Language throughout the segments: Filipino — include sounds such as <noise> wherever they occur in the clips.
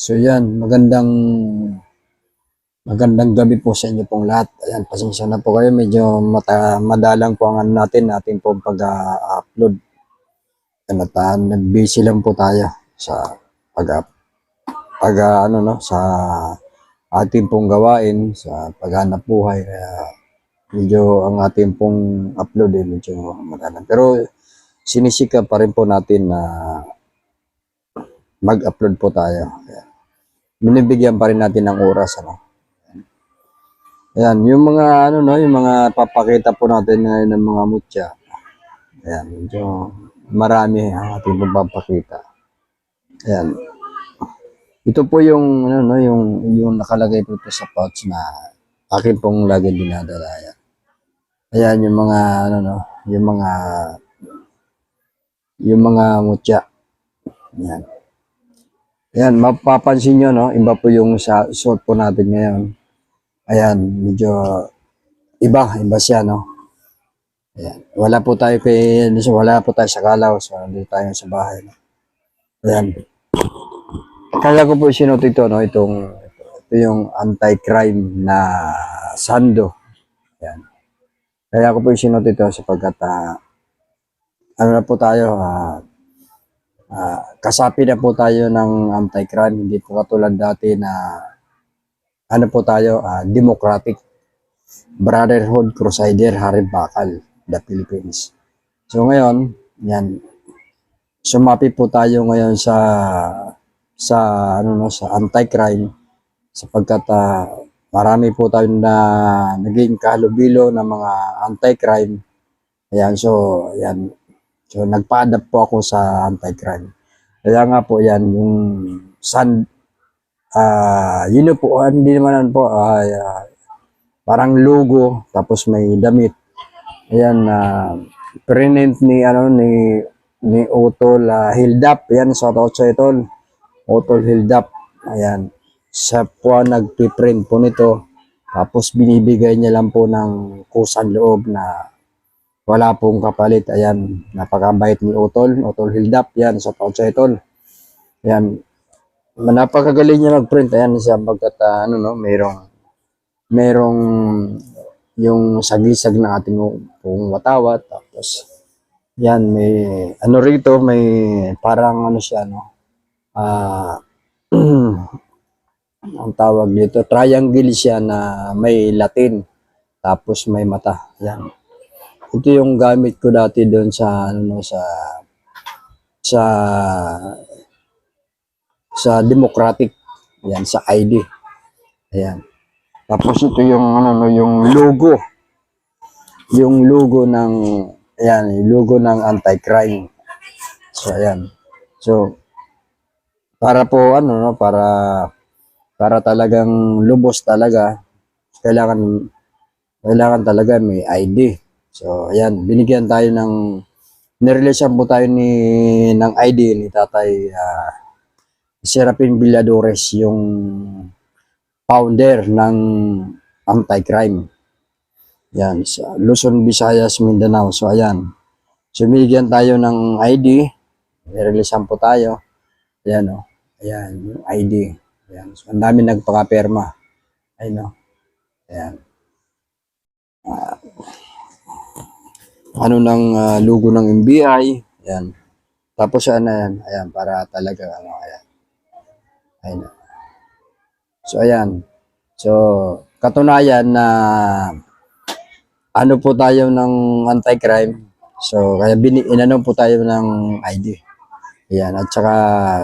So yan, magandang magandang gabi po sa inyo pong lahat. Ayan, pasensya na po kayo. Medyo mata, madalang po ang ano natin, natin pong pag-upload. Ano ta, nag-busy lang po tayo sa pag pag ano no sa ating pong gawain sa paghanap buhay kaya medyo ang ating pong upload eh, medyo madalang. Pero sinisika pa rin po natin na mag-upload po tayo. Kaya, binibigyan pa rin natin ng oras ano. Ayan, yung mga ano no, yung mga papakita po natin ngayon ng mga mutya. Ayan, medyo marami ang ating papakita. Ayan. Ito po yung ano no, yung yung nakalagay po sa pouch na akin pong lagi dinadala. Ayan. Ayan yung mga ano no, yung mga yung mga mutya. Ayan. Ayan, mapapansin nyo, no? Iba po yung sa suot po natin ngayon. Ayan, medyo iba, iba siya, no? Ayan. Wala po tayo kay, wala po tayo sa Kalaw, so nandito tayo sa bahay, no? Ayan. Kaya ko po sinuot ito, no? Itong, ito yung anti-crime na sando. Ayan. Kaya ko po sinuot ito sapagkat, ah, ano na po tayo, ah, Ah, kasapi na po tayo ng anti-crime, hindi po katulad dati na ano po tayo, ah, democratic brotherhood crusader Harib Bakal, the Philippines. So ngayon, yan, sumapi po tayo ngayon sa sa ano no sa anti-crime sapagkat ah, marami po tayo na naging kahalubilo ng mga anti-crime. Ayan, so yan, So, nagpa-adapt po ako sa anti-crime. Kaya nga po yan, yung sun, ah yun po, ah, hindi naman po, ay ah, parang logo, tapos may damit. Ayan, na prinint ni, ano, ni, ni Otol uh, Hildap. Ayan, sa so, sa ito, Otol Hildap. Ayan, siya po nagpiprint po nito. Tapos binibigay niya lang po ng kusang loob na wala pong kapalit. Ayan, napakabait ni Utol, Utol Hildap. Yan, sa taon sa Utol. Yan, napakagaling niya mag-print. Ayan, siya pagkat, ah, ano, no, mayroong, mayroong yung sagisag ng ating pong watawat. Tapos, yan, may, ano rito, may parang, ano siya, no, ah, <clears throat> ang tawag dito, triangle siya na may Latin. Tapos may mata. Yan ito yung gamit ko dati doon sa ano no, sa sa sa Democratic. Yan sa ID ayan. Tapos ito yung ano no, yung logo. Yung logo ng ayan yung logo ng anti-crime. So ayan. So para po ano no para para talagang lubos talaga kailangan kailangan talaga may ID So, ayan, binigyan tayo ng, nireleasyon po tayo ni, ng ID ni Tatay uh, Serapin Villadores, yung founder ng anti-crime. Yan, sa Luzon, Visayas, Mindanao. So, ayan. So, binigyan tayo ng ID. Nireleasyon po tayo. Ayan, o. Oh. Ayan, yung ID. Ayan. So, ang dami nagpaka-perma. Ayan, o. Ayan. Uh, ano ng uh, logo ng MBI. Ayan. Tapos ano yan, ayan, para talaga ano, ayan. Ayan. So ayan. So katunayan na ano po tayo ng anti-crime. So kaya bini inano po tayo ng ID. Ayan, at saka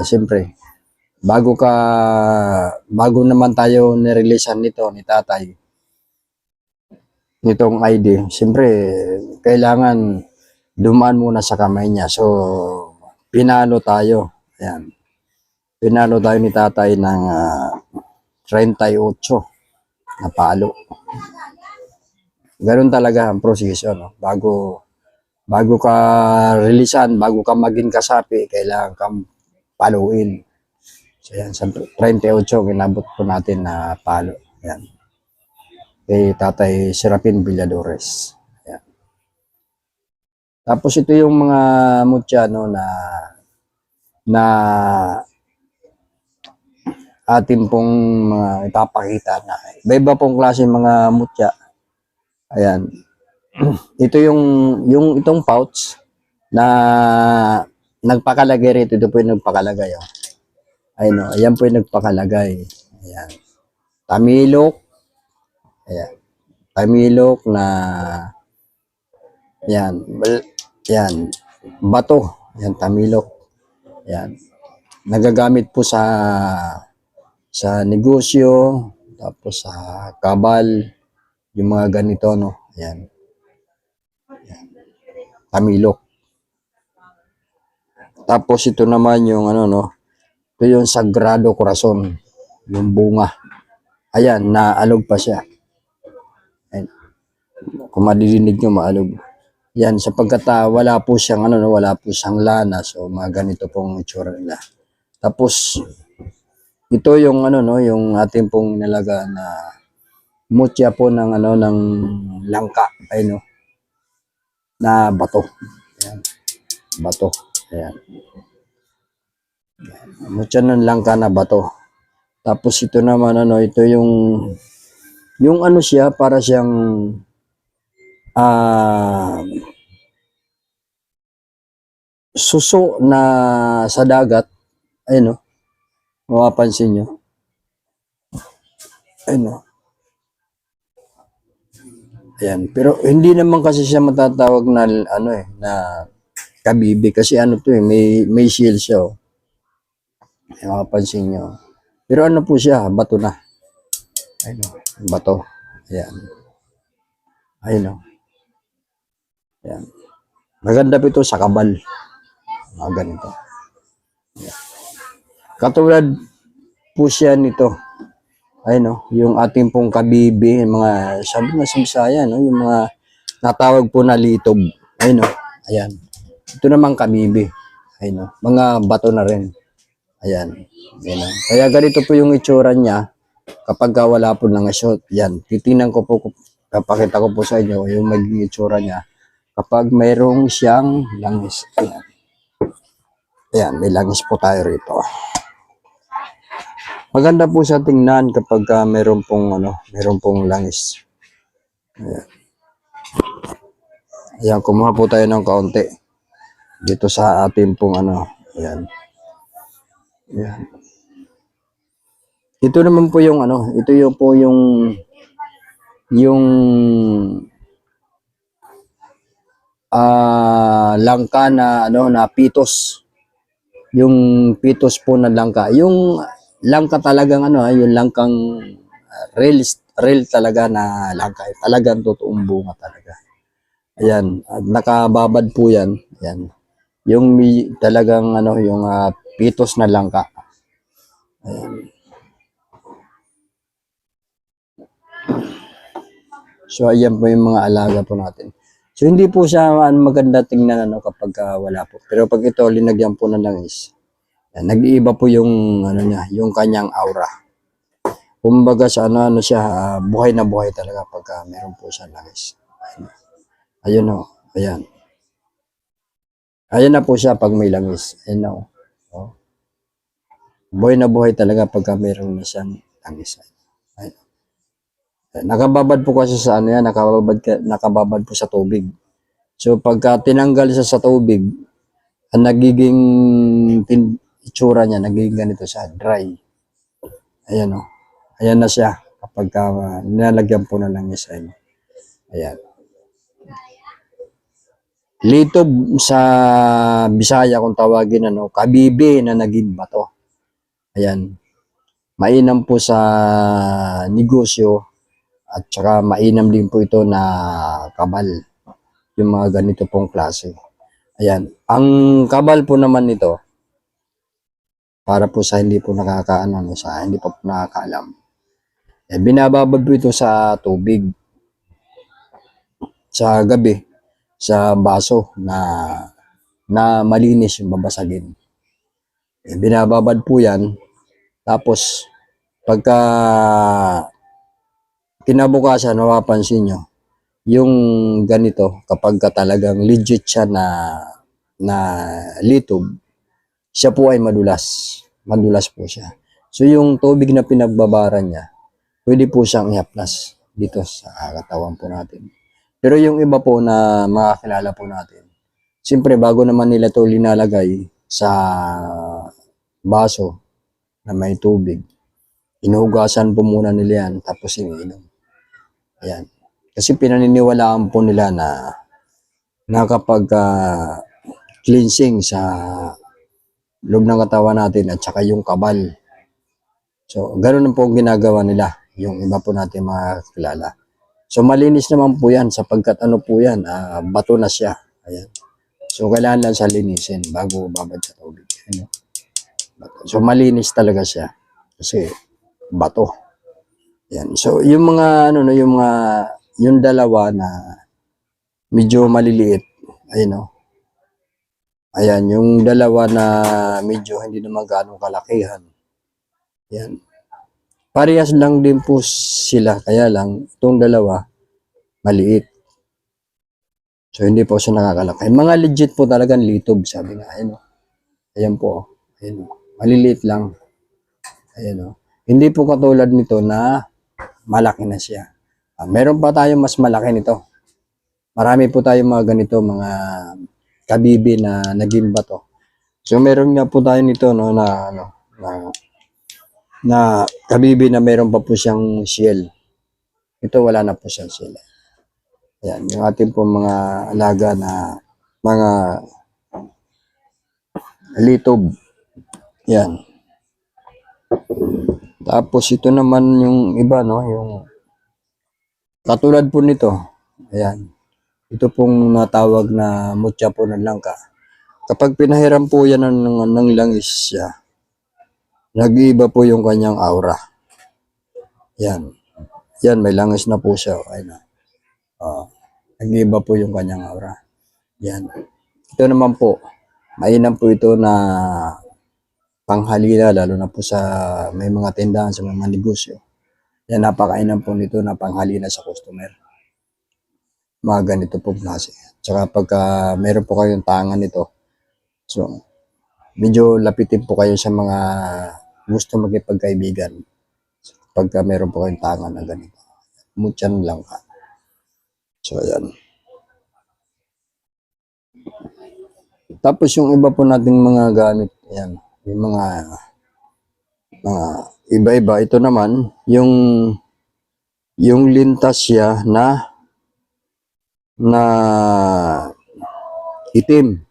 siyempre bago ka bago naman tayo nireleasean nito ni Tatay nitong ID, siyempre, kailangan dumaan muna sa kamay niya. So, pinalo tayo. Ayan. Pinalo tayo ni tatay ng uh, 38 na palo. Ganun talaga ang proseso. No? Bago, bago ka releasean, bago ka maging kasapi, kailangan kang paluin. So, yan, sa 38, kinabot po natin na palo. Yan kay Tatay Serapin Villadores. Tapos ito yung mga mutya no, na na atin pong mga ipapakita na iba-iba pong klase mga mutya. Ayan. <clears throat> Ito yung yung itong pouch na nagpakalagay rito. Ito po yung nagpakalagay. Oh. Ayun, oh. ayan po yung nagpakalagay. Ayan. Tamilok. Ayan. Tamilok na Ayan. Ayan. Bato. Ayan, tamilok. Ayan. Nagagamit po sa sa negosyo, tapos sa kabal, yung mga ganito, no? Ayan. Ayan. Tamilok. Tapos ito naman yung ano, no? Ito yung Sagrado Corazon. Yung bunga. Ayan, naalog pa siya. Ayan. Kung madirinig nyo, maalog. Yan, sapagkat ah, wala po siyang ano, no, wala po siyang lana. So, mga ganito pong itsura nila. Tapos, ito yung ano, no, yung ating pong nalaga na mutya po ng ano, ng langka. Ay, no, na bato. Ayan. Bato. Ayan. Mutya ng langka na bato. Tapos ito naman ano, ito yung yung ano siya para siyang ah suso na sa dagat. Ayun no. Mapapansin nyo. Ayun no. Ayan. Pero hindi naman kasi siya matatawag na ano eh, na kabibi. Kasi ano to eh, may, may shield siya oh. Ay, mapapansin nyo. Pero ano po siya, bato na. Ayun o, bato. Ayan. Ayun o. Ayan. Maganda po ito sa kabal. Mga ganito. Ayan. Katulad po siya nito. Ayun o, yung ating pong kabibi, mga, sabi nga sa no? yung mga natawag po na litob. Ayun o, ayan. Ito naman kabibi. Ayun o, mga bato na rin. Ayan. Ayan o. Kaya ganito po yung itsura niya kapag ka wala po ng shot. Yan. Titingnan ko po, kapakita ko po sa inyo yung magiging itsura niya kapag mayroong siyang langis. Ayan. Ayan, may langis po tayo rito. Maganda po siya tingnan kapag ka mayroon pong ano, mayroon pong langis. Ayan. Ayan, kumuha po tayo ng kaunti dito sa ating pong ano. Ayan. Ayan. Ito naman po yung ano, ito yung po yung yung ah langka na ano na pitos. Yung pitos po na langka. Yung langka talagang ano, ah, yung langkang real real talaga na langka. Talagang totoong bunga talaga. Ayan, nakababad po 'yan. Ayan. Yung talagang ano, yung ah, pitos na langka. Ayan. So, ayan po yung mga alaga po natin. So, hindi po siya maganda tingnan ano, kapag ah, wala po. Pero pag ito, linagyan po ng langis, yan, nag-iiba po yung, ano niya, yung kanyang aura. Kumbaga sa ano, ano siya, ah, buhay na buhay talaga pag ah, meron po siya langis. Ayun. Ayun o, ayan. Ayan na po siya pag may langis. Ayan na o. Oh. Buhay na buhay talaga pag ah, meron na siyang langis. Nakababad po kasi sa ano yan, nakababad, ka- nakababad po sa tubig. So pagka tinanggal siya sa tubig, ang nagiging itsura niya, nagiging ganito siya, dry. Ayan o. Ayan na siya kapag uh, nilalagyan po na lang isa. Ayan. Litob sa Bisaya kung tawagin ano, kabibi na naging bato. Ayan. Mainam po sa negosyo at saka mainam din po ito na kabal. Yung mga ganito pong klase. Ayan. Ang kabal po naman nito, para po sa hindi po nakakaano, no, sa hindi pa po nakakaalam. Eh, binababad po ito sa tubig. Sa gabi, sa baso na na malinis yung babasagin. Eh, binababad po yan. Tapos, pagka kinabukasan, mapapansin nyo, yung ganito, kapag ka talagang legit siya na na litob, siya po ay madulas. Madulas po siya. So yung tubig na pinagbabaran niya, pwede po siyang ihaplas dito sa katawan po natin. Pero yung iba po na makakilala po natin, siyempre bago naman nila to linalagay sa baso na may tubig, inuhugasan po muna nila yan tapos iniinom. Ayan. Kasi pinaniniwalaan po nila na na kapag ah, cleansing sa loob ng katawan natin at saka yung kabal. So, ganun po ang ginagawa nila, yung iba po natin mga kilala. So, malinis naman po yan sapagkat ano po yan, ah, bato na siya. Ayan. So, kailangan lang siya linisin bago babad sa tubig. Ano? So, malinis talaga siya. Kasi, bato. Yan. So, yung mga, ano, no, yung mga, yung dalawa na medyo maliliit, ayun, no. Ayan, yung dalawa na medyo hindi naman gaano kalakihan. Yan. Parehas lang din po sila, kaya lang, itong dalawa, maliit. So, hindi po siya nakakalaki. Mga legit po talagang litob, sabi nga. Ayan, o. Ayan po. o. Ayan, o. Maliliit lang. Ayan, o. Hindi po katulad nito na malaki na siya. Ah, meron pa tayong mas malaki nito. Marami po tayong mga ganito, mga kabibi na naging bato. So, meron nga po tayo nito, no, na, ano, na, na kabibi na meron pa po siyang shell. Ito, wala na po siyang shell. Ayan, yung ating po mga alaga na mga litob. Yan. Tapos ito naman yung iba, no? Yung katulad po nito. Ayan. Ito pong natawag na mutya po ng langka. Kapag pinahiram po yan ng, ng, ng langis siya, nag-iiba po yung kanyang aura. Yan. Yan, may langis na po siya. Ayun na. Oh, nag-iiba po yung kanyang aura. Yan. Ito naman po, mainam po ito na panghalila, lalo na po sa may mga tindahan, sa mga negosyo. Yan, napakainam po nito na panghalina sa customer. Mga ganito po klase. Tsaka pagka meron po kayong tangan nito, so, medyo lapitin po kayo sa mga gusto magkipagkaibigan. So, pagka meron po kayong tangan na ganito. Mutyan lang ka. So, ayan. Tapos yung iba po nating mga gamit, ayan, yung mga mga iba-iba. Ito naman, yung yung lintas siya na na itim.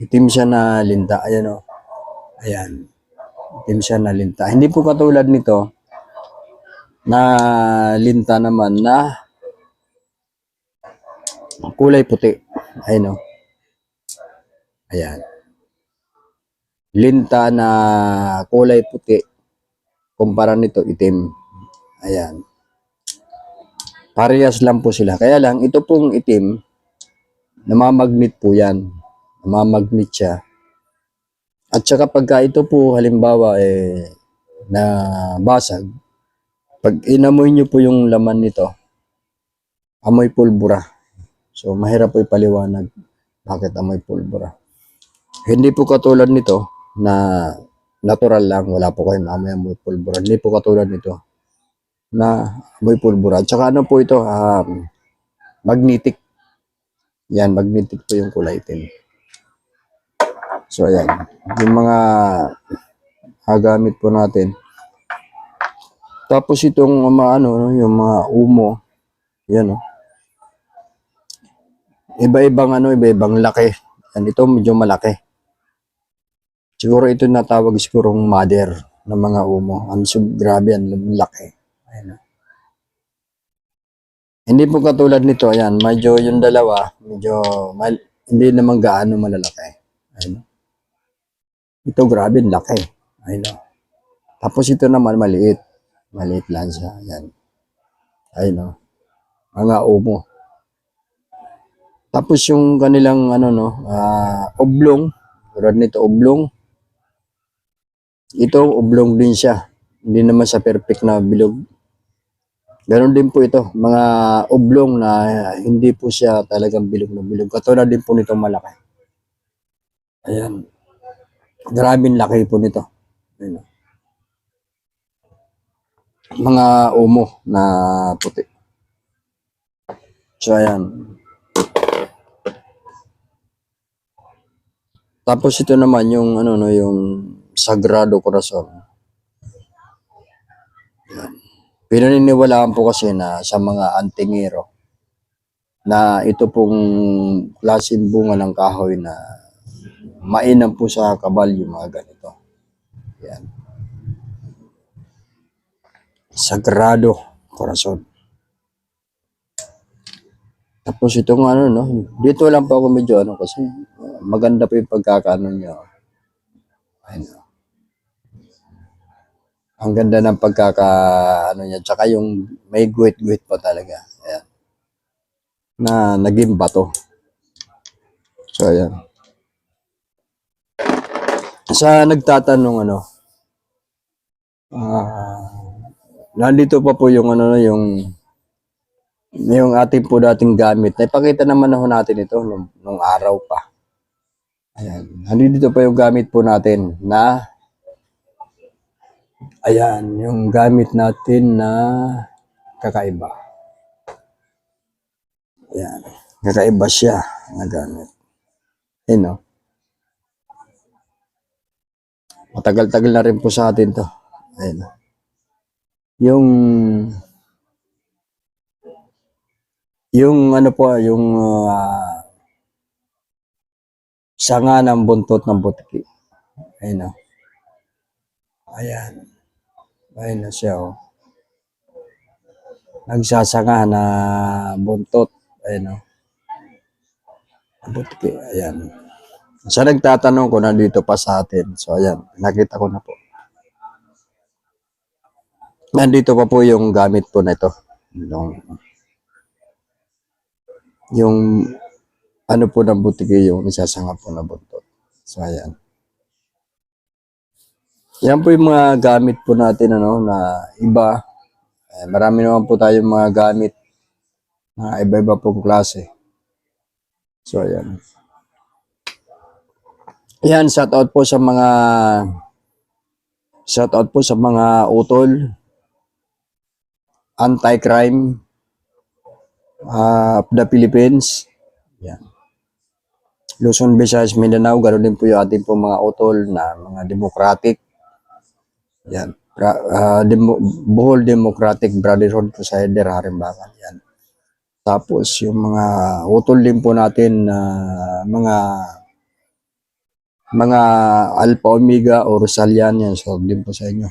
Itim siya na linta. Ayan o. Ayan. Itim siya na linta. Hindi po katulad nito na linta naman na kulay puti. Ayan o. Ayan. Linta na kulay puti. Kumpara nito itim. Ayan. Parehas lang po sila. Kaya lang, ito pong itim, namamagnet po yan. Namamagnet siya. At saka pagka ito po, halimbawa, eh, na basag, pag inamoy nyo po yung laman nito, amoy pulbura. So, mahirap po ipaliwanag bakit amoy pulbura. Hindi po katulad nito na natural lang, wala po kayong amoy amoy pulbura. Hindi po katulad nito na amoy pulbura. Tsaka ano po ito, um, magnetic. Yan, magnetic po yung kulay itim. So, ayan. Yung mga hagamit po natin. Tapos itong mga ano, no, yung mga umo. Yan, oh. Iba-ibang ano, iba-ibang laki. Yan, ito medyo malaki. Siguro ito natawag sigurong mother ng mga umo. Ang sub, grabe yan, laki. Ayan. oh. Hindi po katulad nito, ayan, medyo yung dalawa, medyo mal, hindi naman gaano malalaki. Ayan. oh. Ito grabe, laki. Ayan. oh. Tapos ito naman maliit. Maliit lang siya. Ayan. Ayan. Mga umo. Tapos yung kanilang ano no, ah, oblong. Tulad nito, oblong. Ito, oblong din siya. Hindi naman sa perfect na bilog. Ganon din po ito. Mga oblong na hindi po siya talagang bilog na bilog. Katulad din po nito malaki. Ayan. Grabing laki po nito. Ayan. mga umo na puti. So, ayan. Tapos ito naman yung ano no, yung Sagrado Corazon. Yan. Pinaniniwalaan po kasi na sa mga antingero na ito pong klaseng bunga ng kahoy na mainam po sa kabalyo mga ganito. Yan. Sagrado Corazon. Tapos itong ano, no, dito lang po ako medyo ano kasi maganda po yung pagkakaano niya. Ayun. Ang ganda ng pagkaka ano niya, tsaka yung may guhit-guhit pa talaga. Ayan. Na naging bato. So ayan. Sa nagtatanong ano, ah, nandito pa po yung ano, yung yung ating po dating gamit. Naipakita naman na natin ito nung, nung araw pa. Ayan. Nandito pa yung gamit po natin na ayan, yung gamit natin na kakaiba. Ayan. Kakaiba siya na gamit. Ayan, no? Matagal-tagal na rin po sa atin to. Ayan. no? Yung yung ano po, yung ah, sanga ng buntot ng butiki. Ayan o. Ayan. Ayan na siya o. Nagsasanga na buntot. Ayan o. Butiki. Ayan. Sa nagtatanong ko nandito pa sa atin. So ayan, nakita ko na po. Nandito pa po yung gamit po na ito. Yung, yung ano po ng butiki yung isasanga po na buntot. So ayan. Yan po yung mga gamit po natin ano na iba. Eh, marami naman po tayong mga gamit na iba-iba pong klase. So ayan. Yan, shout out po sa mga shout out po sa mga utol anti-crime uh, of the Philippines. Yan. Luzon, Visayas, Mindanao, ganoon din po yung ating po mga utol na mga democratic. Yan. Pra, ah, demo, Bohol Democratic Brotherhood Crusader, Harimbakan. Yan. Tapos yung mga utol din po natin na mga mga Alpha Omega o Rosalian yan. So, din po sa inyo.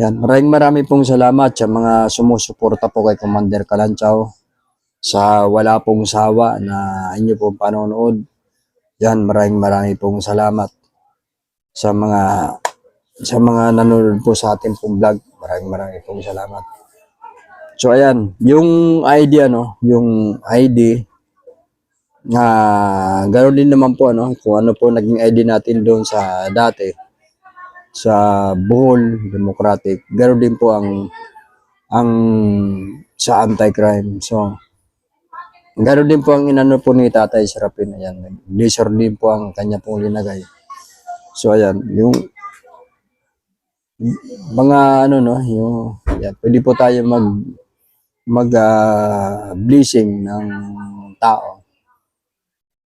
Yan. Maraming marami pong salamat sa mga sumusuporta po kay Commander Kalanchaw sa wala pong sawa na inyo pong panonood. Yan, maraming marami pong salamat sa mga sa mga nanonood po sa ating pong vlog. Maraming maraming pong salamat. So ayan, yung ID ano, yung ID na ganoon din naman po ano, kung ano po naging ID natin doon sa dati sa Bohol Democratic. Ganoon din po ang ang sa anti-crime. So ganoon din po ang inano po ni Tatay Serapin. Ayan, laser din po ang kanya pong linagay. So ayan, yung mga ano no, yung yan, pwede po tayo mag mag ah, blessing ng tao.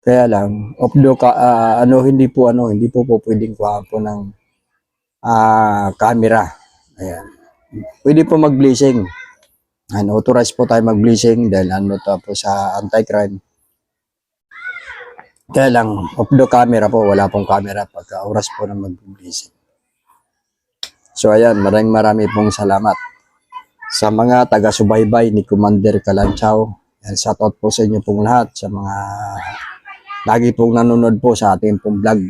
Kaya lang, of the ah, ano hindi po ano, hindi po po pwedeng kuha po ng ah, camera. Ayan. Pwede po mag-blessing. Ano, authorized po tayo mag-blessing dahil ano to po sa anti-crime. Kaya lang, off the camera po, wala pong camera pagka oras po na mag-blessing. So ayan, maraming marami pong salamat sa mga taga-subaybay ni Commander Kalanchaw. Yan, shout out po sa inyo pong lahat, sa mga lagi pong nanonood po sa ating pong vlog.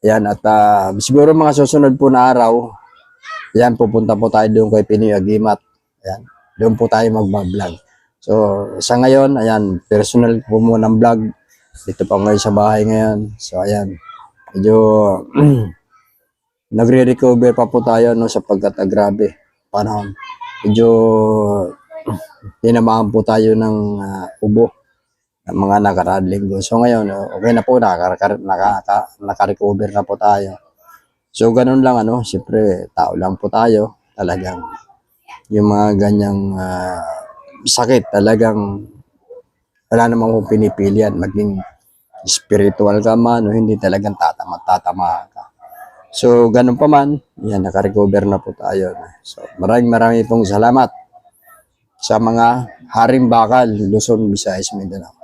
Yan, at ah, siguro mga susunod po na araw, yan, pupunta po tayo doon kay Pinoy Agimat. Yan, doon po tayo magbablog. So, sa ngayon, ayan, personal po muna ng vlog. Dito pa ngayon sa bahay ngayon. So, ayan, medyo <clears throat> nagre-recover pa po tayo no sapagkat ah, grabe panahon. Medyo tinamaan po tayo ng ah, ubo ng mga nakaraan linggo. So ngayon, oh, okay na po, nakaka- nakaka- naka-recover na po tayo. So ganun lang ano, siyempre tao lang po tayo. Talagang yung mga ganyang ah, sakit talagang wala namang kung pinipilian maging spiritual ka man o hindi talagang tatama tatama ka. So, ganun pa man, yan, nakarecover na po tayo. So, maraming maraming pong salamat sa mga haring bakal, Luzon, Visayas, Mindanao.